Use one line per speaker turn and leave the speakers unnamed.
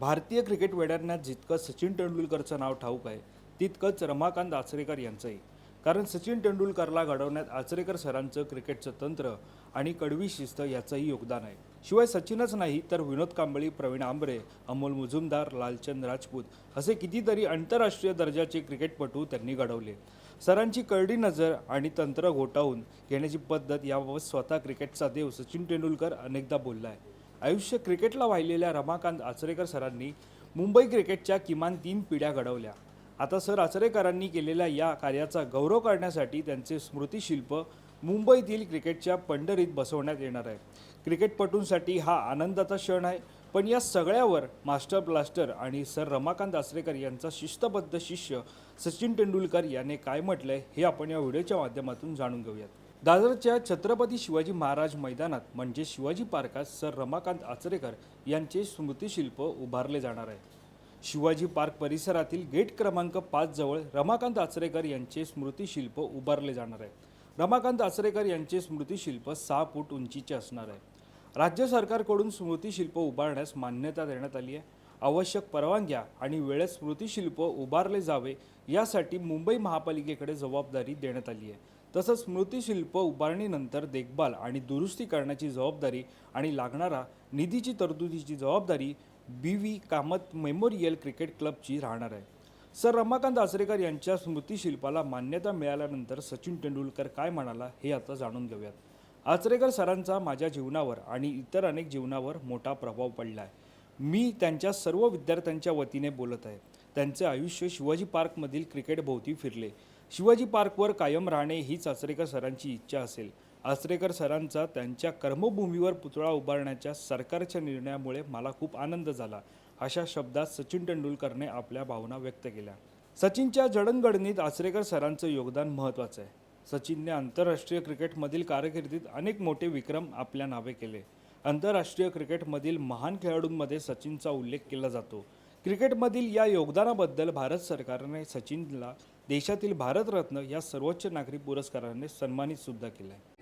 भारतीय क्रिकेट वेड्यांना जितकं सचिन तेंडुलकरचं नाव ठाऊक आहे तितकंच रमाकांत आचरेकर यांचंही. कारण सचिन तेंडुलकरला घडवण्यात आचरेकर सरांचं क्रिकेटचं तंत्र आणि कडवी शिस्त याचंही योगदान आहे. शिवाय सचिनच नाही तर विनोद कांबळी प्रवीण आंबरे अमोल मुजुमदार लालचंद राजपूत असे कितीतरी आंतरराष्ट्रीय दर्जाचे क्रिकेटपटू त्यांनी घडवले. सरांची करडी नजर आणि तंत्र घोटावून घेण्याची पद्धत याबाबत स्वतः क्रिकेटचा देव सचिन तेंडुलकर अनेकदा बोलला आहे आयुष्य क्रिकेटला वाहिलेल्या रमाकांत आचरेकर सरांनी मुंबई क्रिकेटच्या किमान तीन पिढ्या घडवल्या. आता सर आचरेकरांनी केलेल्या या कार्याचा गौरव करण्यासाठी त्यांचे स्मृतिशिल्प मुंबईतील क्रिकेटच्या पंढरीत बसवण्यात येणार आहे. क्रिकेटपटूंसाठी हा आनंदाचा क्षण आहे पण या सगळ्यावर मास्टर ब्लास्टर आणि सर रमाकांत आचरेकर यांचा शिस्तबद्ध शिष्य सचिन तेंडुलकर याने काय म्हटलंय हे आपण या व्हिडिओच्या माध्यमातून जाणून घेऊयात. दादरच्या छत्रपती शिवाजी महाराज मैदानात म्हणजे शिवाजी पार्कात सर रमाकांत आचरेकर यांचे स्मृतिशिल्प उभारले जाणार आहे शिवाजी पार्क परिसरातील गेट क्रमांक पाच जवळ रमाकांत आचरेकर यांचे स्मृतिशिल्प उभारले जाणार आहे रमाकांत आचरेकर यांचे स्मृतिशिल्प सहा फूट उंचीचे असणार आहे. राज्य सरकारकडून स्मृतिशिल्प उभारण्यास मान्यता देण्यात आली आहे. आवश्यक परवानग्या आणि वेळेत स्मृतिशिल्प उभारले जावे यासाठी मुंबई महापालिकेकडे जबाबदारी देण्यात आली आहे. तसंच स्मृतिशिल्प उभारणीनंतर देखभाल आणि दुरुस्ती करण्याची जबाबदारी आणि लागणारा निधीची तरतुदीची जबाबदारी B V Kamath memorial cricket क्लबची राहणार आहे. सर रमाकांत आचरेकर यांच्या स्मृतिशिल्पाला मान्यता मिळाल्यानंतर सचिन तेंडुलकर काय म्हणाला हे आता जाणून घेऊयात. आचरेकर सरांचा माझ्या जीवनावर आणि इतर अनेक जीवनावर मोठा प्रभाव पडला आहे मी त्यांच्या सर्व विद्यार्थ्यांच्या वतीने बोलत आहे. त्यांचे आयुष्य शिवाजी पार्कमधील क्रिकेटभोवती फिरले. शिवाजी पार्कवर कायम राहणे हीच आचरेकर सरांची इच्छा असेल. आचरेकर सरांचा त्यांच्या कर्मभूमीवर पुतळा उभारण्याच्या सरकारच्या निर्णयामुळे मला खूप आनंद झाला अशा शब्दात सचिन तेंडुलकरने आपल्या भावना व्यक्त केल्या. सचिनच्या जडणघडणीत आचरेकर सरांचं योगदान महत्त्वाचं आहे. सचिनने आंतरराष्ट्रीय क्रिकेटमधील कारकिर्दीत अनेक मोठे विक्रम आपल्या नावे केले. आंतरराष्ट्रीय क्रिकेटमधील महान खेळाडूंमध्ये सचिनचा उल्लेख केला जातो. क्रिकेटमधील या योगदानाबद्दल भारत सरकारने सचिनला देशातील भारतरत्न या सर्वोच्च नागरी पुरस्काराने सन्मानित सुद्धा केलं आहे